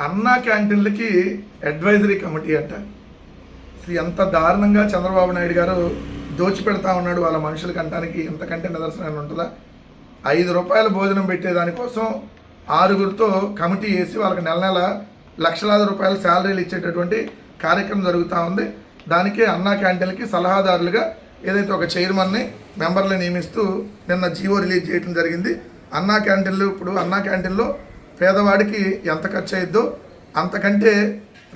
అన్నా క్యాంటీన్లకి advisory committee అంట. శ్రీ ఎంత దారుణంగా చంద్రబాబు నాయుడు గారు దోచిపెడతా ఉన్నాడు వాళ్ళ మనుషులకి అంటానికి ఎంతకంటే నిదర్శనం ఉంటుందా? ఐదు రూపాయల భోజనం పెట్టేదానికోసం ఆరుగురితో కమిటీ వేసి వాళ్ళకి నెల నెల లక్షలాది రూపాయల శాలరీలు ఇచ్చేటటువంటి కార్యక్రమం జరుగుతూ ఉంది. దానికే అన్నా క్యాంటీన్లకి సలహాదారులుగా ఏదైతే ఒక చైర్మన్ని మెంబర్లు నియమిస్తూ నిన్న జీవో రిలీజ్ చేయడం జరిగింది. అన్నా క్యాంటీన్లు ఇప్పుడు అన్నా క్యాంటీన్లో పేదవాడికి ఎంత ఖర్చు అయిద్దో అంతకంటే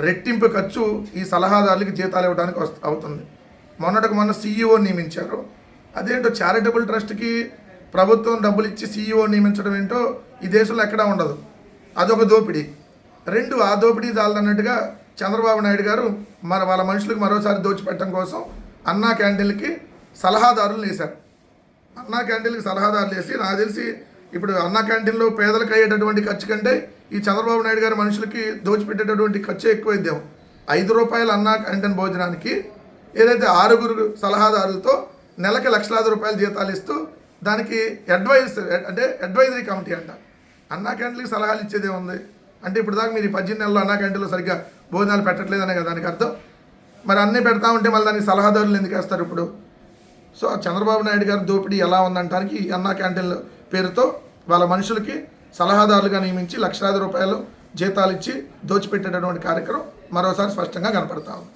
రెట్టింపు ఖర్చు ఈ సలహాదారులకి జీతాలు ఇవ్వడానికి వస్తు అవుతుంది. మొన్నటికి మొన్న సీఈఓ నియమించారు. అదేంటో చారిటబుల్ ట్రస్ట్కి ప్రభుత్వం డబ్బులు ఇచ్చి సీఈఓ నియమించడం ఏంటో ఈ దేశంలో ఎక్కడా ఉండదు. అదొక దోపిడీ. రెండు ఆ దోపిడీ చాలదన్నట్టుగా చంద్రబాబు నాయుడు గారు మన వాళ్ళ మనుషులకు మరోసారి దోచిపెట్టడం కోసం అన్నా క్యాంటీన్లకి సలహాదారులు వేశారు. అన్నా క్యాండిల్కి సలహాదారులు వేసి నాకు తెలిసి ఇప్పుడు అన్నా క్యాంటీన్లో పేదలకు అయ్యేటటువంటి ఖర్చు కంటే ఈ చంద్రబాబు నాయుడు గారి మనుషులకి దోచిపెట్టేటటువంటి ఖర్చు ఎక్కువైద్దాం ఐదు రూపాయల అన్నా క్యాంటీన్ భోజనానికి ఏదైతే ఆరుగురు సలహాదారులతో నెలకి లక్షలాది రూపాయలు జీతాలు ఇస్తూ దానికి అడ్వైజ్ అంటే అడ్వైజరీ కమిటీ అంట. అన్నా క్యాంటీన్కి సలహాలు ఇచ్చేదే ఉంది. అంటే ఇప్పుడు దాకా మీరు ఈ పద్దెనిమిది నెలలు అన్నా క్యాంటీన్లో సరిగ్గా భోజనాలు పెట్టట్లేదనే కదా దానికి అర్థం? మరి అన్నీ పెడతా ఉంటే మళ్ళీ దానికి సలహాదారులు ఎందుకు వేస్తారు ఇప్పుడు? సో చంద్రబాబు నాయుడు గారి దోపిడీ ఎలా ఉందంటానికి ఈ అన్నా క్యాంటీన్ల పేరుతో వాళ్ళ మనుషులకి సలహాదారులుగా నియమించి లక్షలాది రూపాయలు జీతాలు ఇచ్చి దోచిపెట్టేటటువంటి కార్యక్రమం మరోసారి స్పష్టంగా కనపడతా ఉంది.